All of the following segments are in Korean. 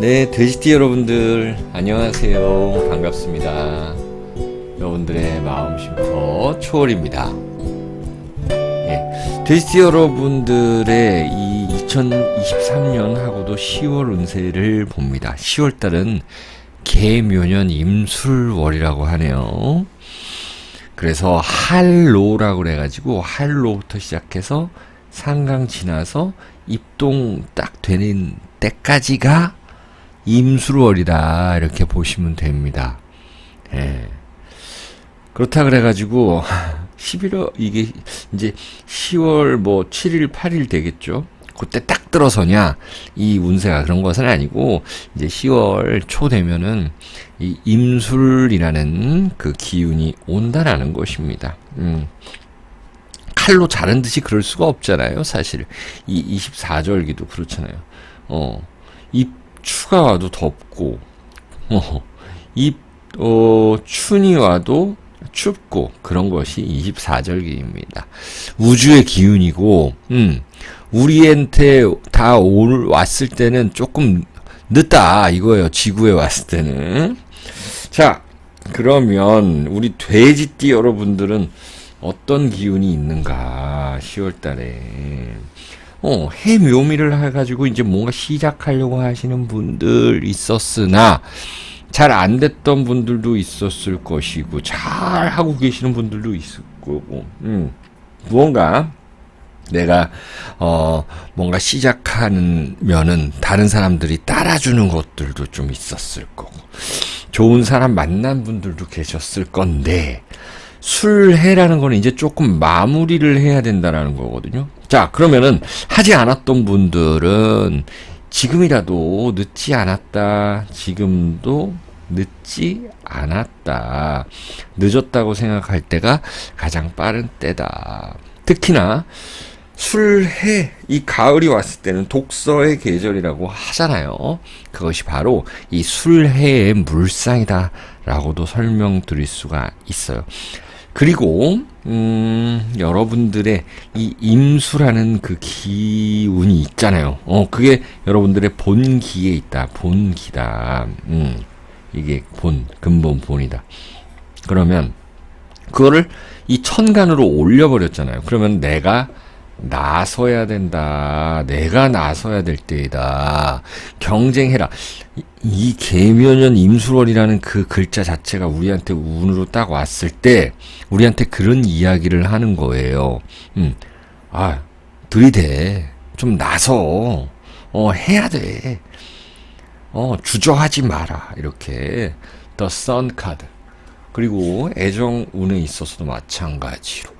네, 돼지띠 여러분들 안녕하세요. 반갑습니다. 여러분들의 마음 쉼터 초월입니다. 예, 돼지띠 여러분들의 이 2023년하고도 10월 운세를 봅니다. 10월 달은 개묘년 임술월이라고 하네요. 그래서 할로라고 그래가지고 할로부터 시작해서 상강 지나서 입동 딱 되는 때까지가 임술월이다 이렇게 보시면 됩니다. 예. 그렇다 그래가지고 11월 이게 이제 10월 뭐 7일 8일 되겠죠. 그때 딱 들어서냐 이 운세가 그런 것은 아니고 이제 10월 초 되면은 이 임술이라는 그 기운이 온다라는 것입니다. 음. 칼로 자른 듯이 그럴 수가 없잖아요, 사실. 이 24절기도 그렇잖아요. 어, 이 추가 와도 덥고, 어, 이, 어, 춘이 와도 춥고, 그런 것이 24절기입니다. 우주의 기운이고, 음, 우리한테 다 올, 왔을 때는 조금 늦다, 이거예요. 지구에 왔을 때는. 자, 그러면, 우리 돼지띠 여러분들은 어떤 기운이 있는가, 10월 달에. 어, 해묘미를 해가지고 이제 뭔가 시작하려고 하시는 분들 있었으나, 잘 안 됐던 분들도 있었을 것이고, 잘 하고 계시는 분들도 있을 거고, 음, 무언가, 내가, 어, 뭔가 시작하면은 다른 사람들이 따라주는 것들도 좀 있었을 거고, 좋은 사람 만난 분들도 계셨을 건데, 술해라는 거는 이제 조금 마무리를 해야 된다라는 거거든요. 자, 그러면은 하지 않았던 분들은 지금이라도 늦지 않았다. 지금도 늦지 않았다. 늦었다고 생각할 때가 가장 빠른 때다. 특히나 술해 이 가을이 왔을 때는 독서의 계절이라고 하잖아요. 그것이 바로 이 술해의 물상이다라고도 설명드릴 수가 있어요. 그리고 음, 여러분들의 이 임수라는 그 기운이 있잖아요. 어, 그게 여러분들의 본기에 있다. 본기다. 음, 이게 본, 근본 본이다. 그러면 그거를 이 천간으로 올려버렸잖아요. 그러면 내가 나서야 된다. 내가 나서야 될 때이다. 경쟁해라. 이, 이 개묘년 임술월이라는 그 글자 자체가 우리한테 운으로 딱 왔을 때 우리한테 그런 이야기를 하는 거예요. 음. 아, 들이대. 좀 나서. 어, 해야 돼. 어, 주저하지 마라. 이렇게. The Sun 카드. 그리고 애정 운에 있어서도 마찬가지로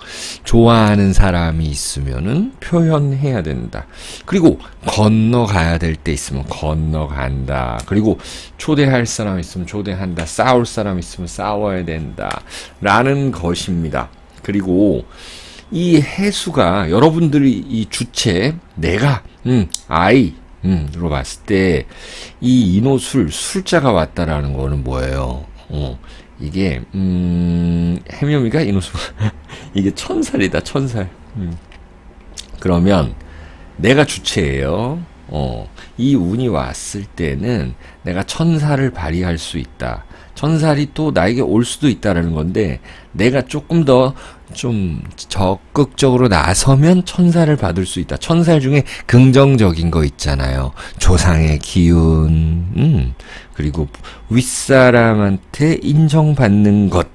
좋아하는 사람이 있으면은 표현해야 된다. 그리고 건너가야 될 때 있으면 건너간다. 그리고 초대할 사람 있으면 초대한다. 싸울 사람 있으면 싸워야 된다. 라는 것입니다. 그리고 이 해수가 여러분들이 이 주체 내가 음 아이 음으로 봤을 때 이 인호술 술자가 왔다라는 거는 뭐예요? 어, 이게 음 해묘미가 인호수 이게 천살이다 천살. 음. 그러면 내가 주체예요. 어, 이 운이 왔을 때는 내가 천사를 발휘할 수 있다. 천살이 또 나에게 올 수도 있다라는 건데 내가 조금 더 좀 적극적으로 나서면 천사를 받을 수 있다. 천살 중에 긍정적인 거 있잖아요. 조상의 기운, 음, 그리고 윗사람한테 인정받는 것.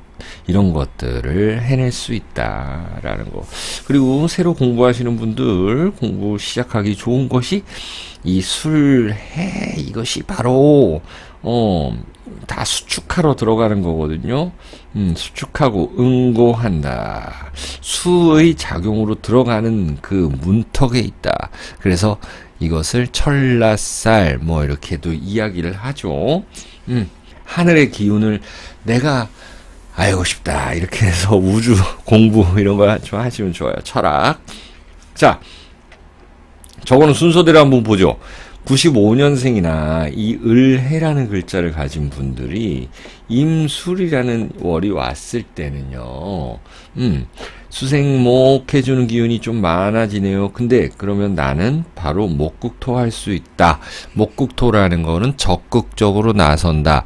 이런 것들을 해낼 수 있다라는 거. 그리고 새로 공부하시는 분들 공부 시작하기 좋은 것이 이 술해 이것이 바로 어 다 수축하러 들어가는 거거든요. 음, 수축하고 응고한다. 수의 작용으로 들어가는 그 문턱에 있다. 그래서 이것을 철라쌀 뭐 이렇게도 이야기를 하죠. 음, 하늘의 기운을 내가 알고 싶다. 이렇게 해서 우주 공부 이런 거 좀 하시면 좋아요. 철학. 자, 저거는 순서대로 한번 보죠. 95년생이나 이 을해라는 글자를 가진 분들이 임술이라는 월이 왔을 때는요, 음, 수생목 해주는 기운이 좀 많아지네요. 근데 그러면 나는 바로 목국토 할 수 있다. 목국토라는 거는 적극적으로 나선다.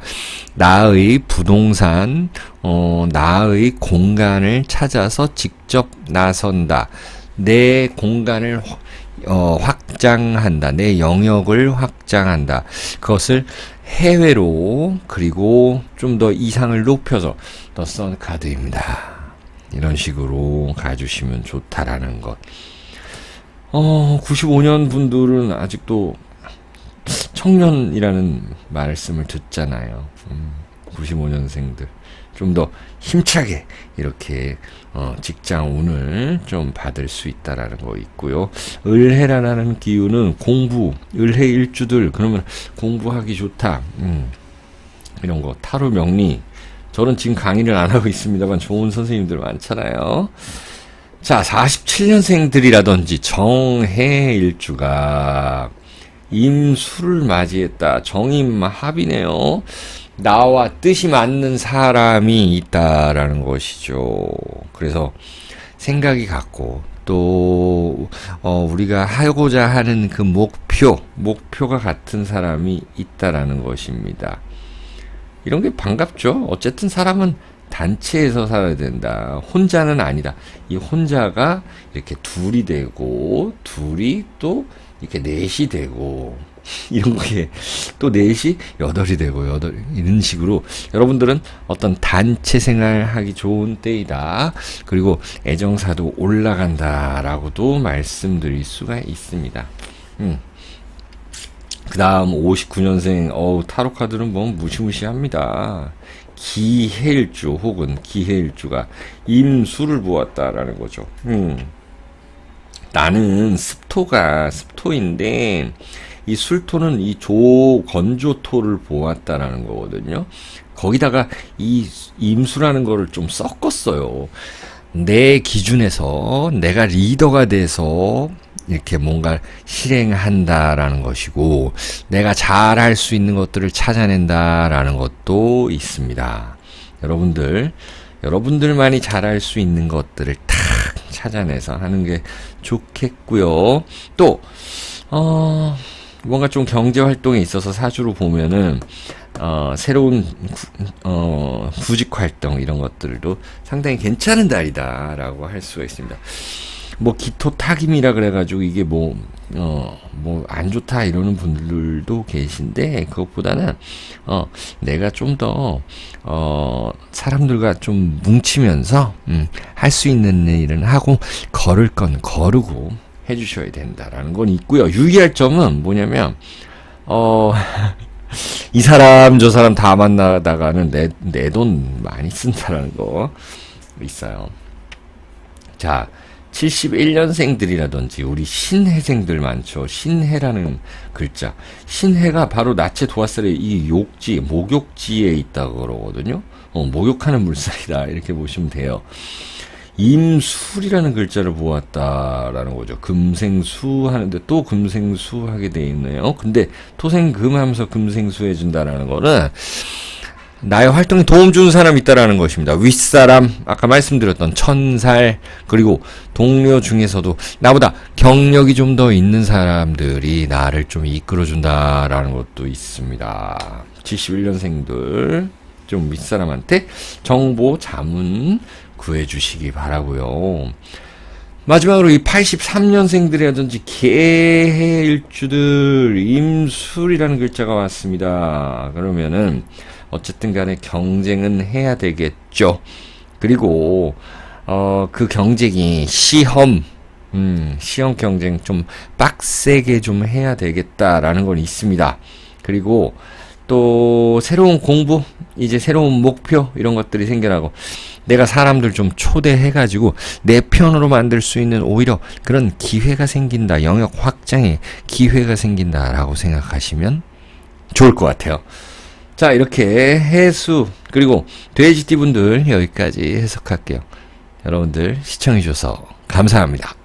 나의 부동산, 어, 나의 공간을 찾아서 직접 나선다. 내 공간을 확- 어, 확장한다. 내 영역을 확장한다. 그것을 해외로 그리고 좀 더 이상을 높여서 더 선 카드입니다. 이런 식으로 가주시면 좋다라는 것. 어, 95년 분들은 아직도 청년이라는 말씀을 듣잖아요. 음, 95년생들. 좀 더 힘차게 이렇게 어, 직장 운을 좀 받을 수 있다라는 거 있고요. 을해라는 기운은 공부, 을해 일주들 그러면 공부하기 좋다. 음, 이런 거 타로 명리. 저는 지금 강의를 안 하고 있습니다만 좋은 선생님들 많잖아요. 자, 47년생들이라든지 정해 일주가 임수를 맞이했다. 정임 합이네요. 나와 뜻이 맞는 사람이 있다라는 것이죠. 그래서 생각이 같고 또 어, 우리가 하고자 하는 그 목표, 목표가 같은 사람이 있다라는 것입니다. 이런 게 반갑죠. 어쨌든 사람은 단체에서 살아야 된다. 혼자는 아니다. 이 혼자가 이렇게 둘이 되고, 둘이 또 이렇게 넷이 되고, 이런 게또 넷이 여덟이 되고, 여덟, 이런 식으로 여러분들은 어떤 단체 생활하기 좋은 때이다. 그리고 애정사도 올라간다라고도 말씀드릴 수가 있습니다. 음. 그 다음 59년생, 어우, 타로 카드는 뭐 무시무시합니다. 기해일주 혹은 기해일주가 임수를 보았다라는 거죠. 음. 나는 습토가 습토인데 이 술토는 이 조 건조토를 보았다라는 거거든요. 거기다가 이 임수라는 거를 좀 섞었어요. 내 기준에서 내가 리더가 돼서 이렇게 뭔가 실행한다라는 것이고 내가 잘할 수 있는 것들을 찾아낸다라는 것도 있습니다. 여러분들 여러분들만이 잘할 수 있는 것들을 탁 찾아내서 하는 게 좋겠고요. 또 어, 뭔가 좀 경제 활동에 있어서 사주로 보면은 어, 새로운 구, 어, 구직 활동 이런 것들도 상당히 괜찮은 달이다라고 할 수가 있습니다. 뭐 기토 타김이라 그래가지고 이게 뭐 어 뭐 안 좋다 이러는 분들도 계신데 그것보다는 어 내가 좀 더 어 사람들과 좀 뭉치면서 음, 할 수 있는 일은 하고 걸을 건 거르고 해주셔야 된다라는 건 있고요. 유의할 점은 뭐냐면 어. 이 사람 저 사람 다 만나다가는 내 내 돈 많이 쓴다라는 거 있어요. 자, 71년생들이라든지 우리 신해생들 많죠. 신해라는 글자. 신해가 바로 나체 도화살의 이 욕지, 목욕지에 있다고 그러거든요. 어, 목욕하는 물살이다. 이렇게 보시면 돼요. 임술이라는 글자를 보았다라는 거죠. 금생수 하는데 또 금생수 하게 돼 있네요. 근데 토생금 하면서 금생수 해준다라는 거는 나의 활동에 도움 주는 사람이 있다라는 것입니다. 윗사람, 아까 말씀드렸던 천살, 그리고 동료 중에서도 나보다 경력이 좀 더 있는 사람들이 나를 좀 이끌어준다라는 것도 있습니다. 71년생들, 좀 윗사람한테 정보, 자문 구해주시기 바라고요 마지막으로 이 83년생들이라든지 개해일주들 임술이라는 글자가 왔습니다. 그러면은 어쨌든 간에 경쟁은 해야 되겠죠. 그리고 어 그 경쟁이 시험 음, 시험 경쟁 좀 빡세게 좀 해야 되겠다라는 건 있습니다. 그리고 또 새로운 공부, 이제 새로운 목표 이런 것들이 생겨나고 내가 사람들 좀 초대해 가지고 내 편으로 만들 수 있는 오히려 그런 기회가 생긴다. 영역 확장의 기회가 생긴다라고 생각하시면 좋을 것 같아요. 자, 이렇게 해수, 그리고 돼지띠 분들 여기까지 해석할게요. 여러분들 시청해 주셔서 감사합니다.